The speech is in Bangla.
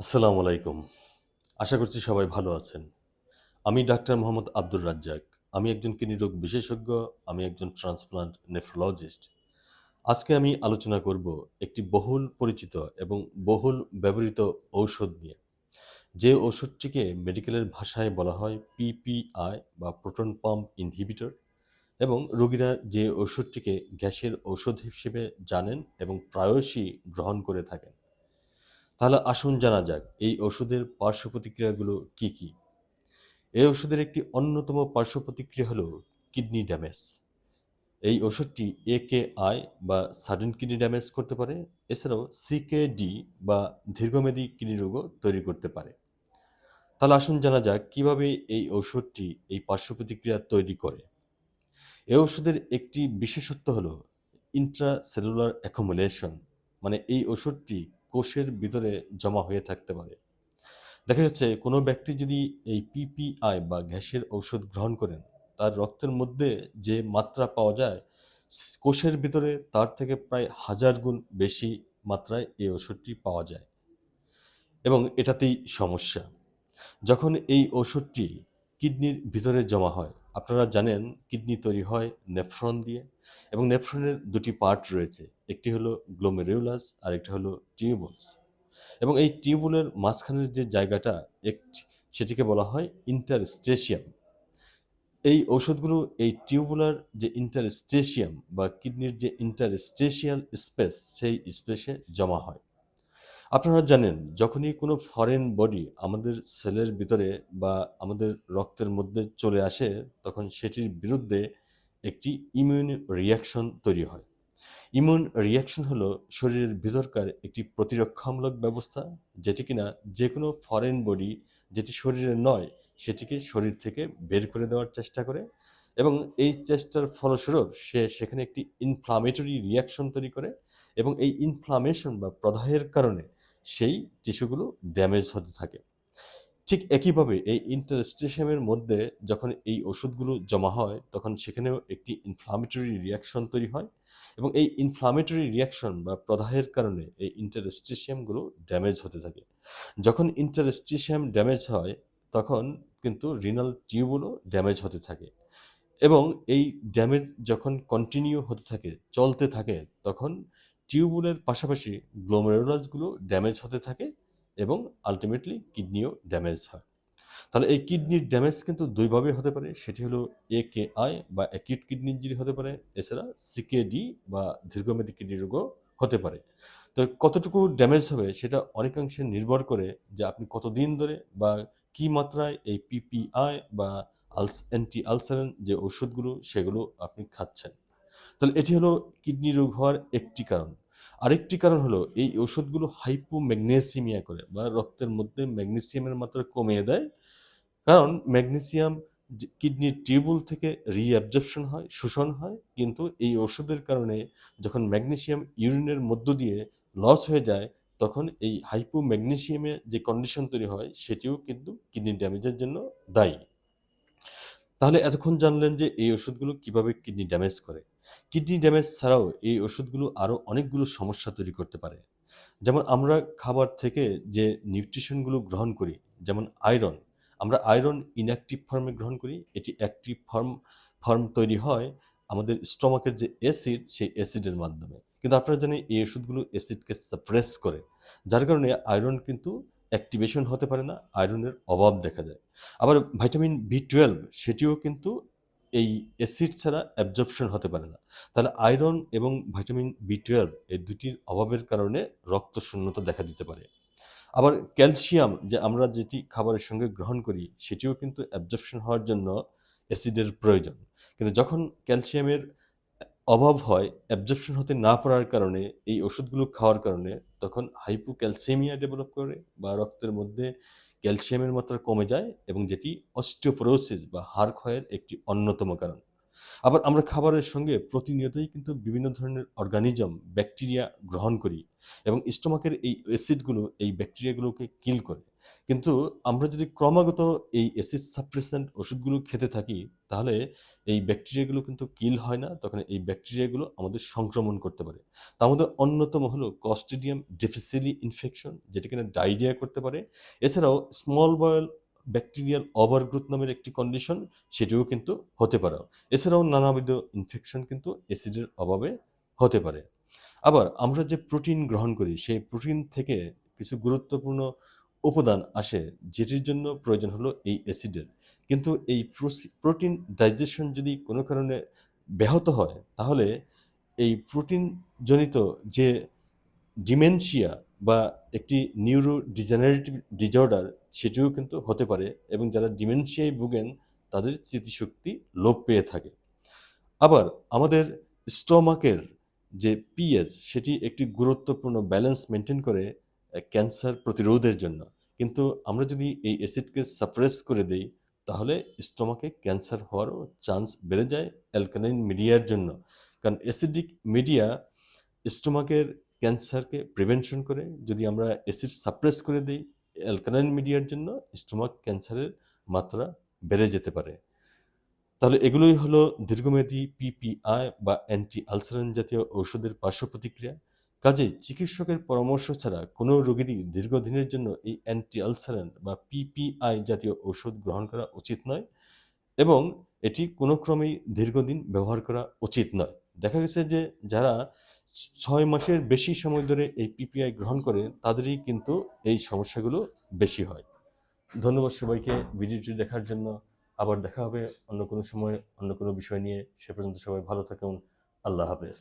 আসসালামু আলাইকুম। আশা করছি সবাই ভালো আছেন। আমি ডাক্তার মোহাম্মদ আব্দুর রাজ্জাক। আমি একজন কিডনি রোগ বিশেষজ্ঞ, আমি একজন ট্রান্সপ্লান্ট নেফ্রোলজিস্ট। আজকে আমি আলোচনা করব একটি বহুল পরিচিত এবং বহুল ব্যবহৃত ঔষধ নিয়ে। যে ওষুধটিকে মেডিকেলের ভাষায় বলা হয় পিপিআই বা প্রোটন পাম্প ইনহিবিটর এবং রোগীরা যে ওষুধটিকে গ্যাসের ঔষধ হিসেবে জানেন এবং প্রায়শই গ্রহণ করে থাকেন। তাহলে আসুন জানা যাক, এই ওষুধের পার্শ্ব প্রতিক্রিয়াগুলো কী কি? এই ওষুধের একটি অন্যতম পার্শ্ব প্রতিক্রিয়া হলো কিডনি ড্যামেজ। এই ওষুধটি এ কে আই বা সাডেন কিডনি ড্যামেজ করতে পারে, এছাড়াও সিকেডি বা দীর্ঘমেয়াদী কিডনি রোগও তৈরি করতে পারে। তাহলে আসুন জানা যাক, কীভাবে এই ওষুধটি এই পার্শ্ব প্রতিক্রিয়া তৈরি করে? এই ওষুধের একটি বিশেষত্ব হলো ইন্ট্রাসেলুলার অ্যাকোমোলেশন মানে এই ওষুধটি কোষের ভিতরে জমা হয়ে থাকতে পারে। দেখা যাচ্ছে কোনো ব্যক্তি যদি এই পিপিআই বা গ্যাসের ঔষধ গ্রহণ করেন, তার রক্তের মধ্যে যে মাত্রা পাওয়া যায়, কোষের ভিতরে তার থেকে প্রায় হাজার গুণ বেশি মাত্রায় এই ওষুধটি পাওয়া যায়। এবং এটাতেই সমস্যা, যখন এই ওষুধটি কিডনির ভিতরে জমা হয় আপনারা জানেন কিডনি তৈরি হয় নেফ্রন দিয়ে এবং নেফ্রনের দুটি পার্ট রয়েছে। একটি হলো গ্লোমেরিউলাস আর একটি হলো টিউবলস এবং এই টিউবুলের মাঝখানের যে জায়গাটা, একটি সেটিকে বলা হয় ইন্টারস্টেশিয়াম এই ঔষধগুলো এই টিউবুলার যে ইন্টারস্টেশিয়াম বা কিডনির যে ইন্টারস্টেশিয়াল স্পেস সেই স্পেসে জমা হয়। আপনারা জানেন, যখনই কোনো ফরেন বডি আমাদের সেলের ভিতরে বা আমাদের রক্তের মধ্যে চলে আসে, তখন সেটির বিরুদ্ধে একটি ইমিউন রিয়াকশন তৈরি হয়। ইমিউন রিয়াকশন হলো শরীরের ভিতরকার একটি প্রতিরক্ষামূলক ব্যবস্থা, যেটি কিনা যে কোনো ফরেন বডি যেটি শরীরে নয়, সেটিকে শরীর থেকে বের করে দেওয়ার চেষ্টা করে এবং এই চেষ্টার ফলস্বরূপ সে সেখানে একটি ইনফ্লামেটরি রিয়াকশন তৈরি করে এবং এই ইনফ্লামেশন বা প্রদাহের কারণে সেই টিস্যুগুলো ড্যামেজ হতে থাকে। ঠিক একইভাবে এই ইন্টারস্টেশিয়ামের মধ্যে যখন এই ওষুধগুলো জমা হয়, তখন সেখানেও একটি ইনফ্লামেটরি রিয়াকশন তৈরি হয় এবং এই ইনফ্লামেটরি রিয়াকশন বা প্রদাহের কারণে এই ইন্টারস্টেশিয়ামগুলো ড্যামেজ হতে থাকে। যখন ইন্টারস্টেশিয়াম ড্যামেজ হয়, তখন কিন্তু রিনাল টিউবগুলো ড্যামেজ হতে থাকে এবং এই ড্যামেজ যখন কন্টিনিউ হতে থাকে, চলতে থাকে, তখন টিউবুলের পাশাপাশি গ্লোমেরুলাসগুলো ড্যামেজ হতে থাকে এবং আলটিমেটলি কিডনিও ড্যামেজ হয়। তাহলে এই কিডনির ড্যামেজ কিন্তু দুইভাবে হতে পারে, সেটি হলো এ কে আই বা অ্যাকিউট কিডনি ইঞ্জুরি হতে পারে, এছাড়া সিকেডি বা দীর্ঘমেয়াদী কিডনি রোগও হতে পারে। তো কতটুকু ড্যামেজ হবে সেটা অনেকাংশে নির্ভর করে যে আপনি কতদিন ধরে বা কী মাত্রায় এই পিপিআই বা আলস অ্যান্টি আলসারেন যে ওষুধগুলো সেগুলো আপনি খাচ্ছেন। তাহলে এটি হলো কিডনি রোগ হওয়ার একটি কারণ। আরেকটি কারণ হলো, এই ওষুধগুলো হাইপোম্যাগনেসিমিয়া করে বা রক্তের মধ্যে ম্যাগনেসিয়ামের মাত্রা কমিয়ে দেয়। কারণ ম্যাগনেসিয়াম কিডনির টিউবুল থেকে রিঅ্যাবজর্পশন হয়, শোষণ হয়। কিন্তু এই ওষুধের কারণে যখন ম্যাগনেসিয়াম ইউরিনের মধ্য দিয়ে লস হয়ে যায়, তখন এই হাইপোম্যাগনেসিয়ামে যে কন্ডিশন তৈরি হয়, সেটিও কিন্তু কিডনি ড্যামেজের জন্য দায়ী। তাহলে এতক্ষণ জানলেন যে এই ওষুধগুলো কীভাবে কিডনি ড্যামেজ করে। কিডনি ড্যামেজ ছাড়াও এই ওষুধগুলো আরও অনেকগুলো সমস্যা তৈরি করতে পারে। যেমন আমরা খাবার থেকে যে নিউট্রিশনগুলো গ্রহণ করি, যেমন আয়রন, আমরা আয়রন ইনঅ্যাক্টিভ ফর্মে গ্রহণ করি, এটি অ্যাক্টিভ ফর্ম ফর্ম তৈরি হয় আমাদের স্টমাকের যে অ্যাসিড সেই অ্যাসিডের মাধ্যমে। কিন্তু আপনারা জানেন এই ওষুধগুলো অ্যাসিডকে সাপ্রেস করে, যার কারণে আয়রন কিন্তু অ্যাক্টিভেশন হতে পারে না, আয়রনের অভাব দেখা যায় আবার ভাইটামিন বি টুয়েলভ সেটিও কিন্তু এই অ্যাসিড ছাড়া অ্যাবজর্পশন হতে পারে না। তাহলে আয়রন এবং ভাইটামিন বি টুয়েলভ এই দুটির অভাবের কারণে রক্ত শূন্যতা দেখা দিতে পারে। আবার ক্যালসিয়াম যে আমরা যেটি খাবারের সঙ্গে গ্রহণ করি, সেটিও কিন্তু অ্যাবজর্পশন হওয়ার জন্য অ্যাসিডের প্রয়োজন। কিন্তু যখন ক্যালসিয়ামের অভাব হয় অ্যাবজর্পশন হতে না পারার কারণে, এই ওষুধগুলো খাওয়ার কারণে, তখন হাইপোক্যালসেমিয়া ডেভেলপ করে বা রক্তের মধ্যে ক্যালসিয়ামের মাত্রা কমে যায় এবং যেটি অস্টিওপোরোসিস বা হাড় ক্ষয়ের একটি অন্যতম কারণ। আবার আমরা খাবারের সঙ্গে প্রতিনিয়তই কিন্তু বিভিন্ন ধরনের অর্গানিজম, ব্যাকটেরিয়া গ্রহণ করি এবং স্টোমাকের এই অ্যাসিডগুলো, এই ব্যাকটেরিয়াগুলোকে কিল করে। কিন্তু আমরা যদি ক্রমাগত এই অ্যাসিড সাপ্রেসেন্ট ওষুধগুলো খেতে থাকি, তাহলে এই ব্যাকটেরিয়াগুলো কিন্তু কিল হয় না, তখন এই ব্যাকটেরিয়াগুলো আমাদের সংক্রমণ করতে পারে। তার মধ্যে অন্যতম হলো কস্টিডিয়াম ডিফিসিলি ইনফেকশন যেটা কিনা ডায়রিয়া করতে পারে। এছাড়াও স্মল বয়েল ব্যাকটেরিয়াল ওভারগ্রোথ নামের একটি কন্ডিশন সেটিও কিন্তু হতে পারে। এছাড়াও নানাবিধ ইনফেকশন কিন্তু অ্যাসিডের অভাবে হতে পারে। আবার আমরা যে প্রোটিন গ্রহণ করি, সেই প্রোটিন থেকে কিছু গুরুত্বপূর্ণ উপাদান আসে, যেটির জন্য প্রয়োজন হলো এই অ্যাসিডের কিন্তু এই প্রোটিন ডাইজেশন যদি কোনো কারণে ব্যাহত হয়, তাহলে এই প্রোটিনজনিত যে ডিমেনশিয়া বা একটি নিউরো ডিজেনারেটিভ ডিজঅর্ডার সেটিও কিন্তু হতে পারে এবং যারা ডিমেনশিয়ায় ভুগেন, তাদের স্মৃতিশক্তি লোপ পেয়ে থাকে। আবার আমাদের স্টমাকের যে পিএস সেটি একটি গুরুত্বপূর্ণ ব্যালেন্স মেনটেন করে ক্যান্সার প্রতিরোধের জন্য। কিন্তু আমরা যদি এই অ্যাসিডকে সাপ্রেস করে দেই, তাহলে স্টমাকে ক্যান্সার হওয়ারও চান্স বেড়ে যায় অ্যালকালাইন মিডিয়ার জন্য। কারণ অ্যাসিডিক মিডিয়া স্টোমাকের ক্যান্সারকে প্রিভেনশন করে যদি আমরা অ্যাসিড সাপ্রেস করে দিই, অ্যালকালাইন মিডিয়ার জন্য স্টোমাক ক্যান্সারের মাত্রা বেড়ে যেতে পারে। তাহলে এগুলোই হলো দীর্ঘমেয়াদী পিপিআই বা অ্যান্টি আলসারান জাতীয় ঔষধের পার্শ্ব প্রতিক্রিয়া কাজেই চিকিৎসকের পরামর্শ ছাড়া কোনো রোগীরই দীর্ঘদিনের জন্য এই অ্যান্টি আলসারান বা পিপিআই জাতীয় ঔষধ গ্রহণ করা উচিত নয় এবং এটি কোনো ক্রমেই দীর্ঘদিন ব্যবহার করা উচিত নয়। দেখা গেছে যে যারা ছয় মাসের বেশি সময় ধরে এই পিপিআই গ্রহণ করে, তাদেরই কিন্তু এই সমস্যাগুলো বেশি হয়। ধন্যবাদ সবাইকে ভিডিওটি দেখার জন্য। আবার দেখা হবে অন্য কোনো সময়, অন্য কোনো বিষয় নিয়ে। সে পর্যন্ত সবাই ভালো থাকুন। আল্লাহ হাফেজ।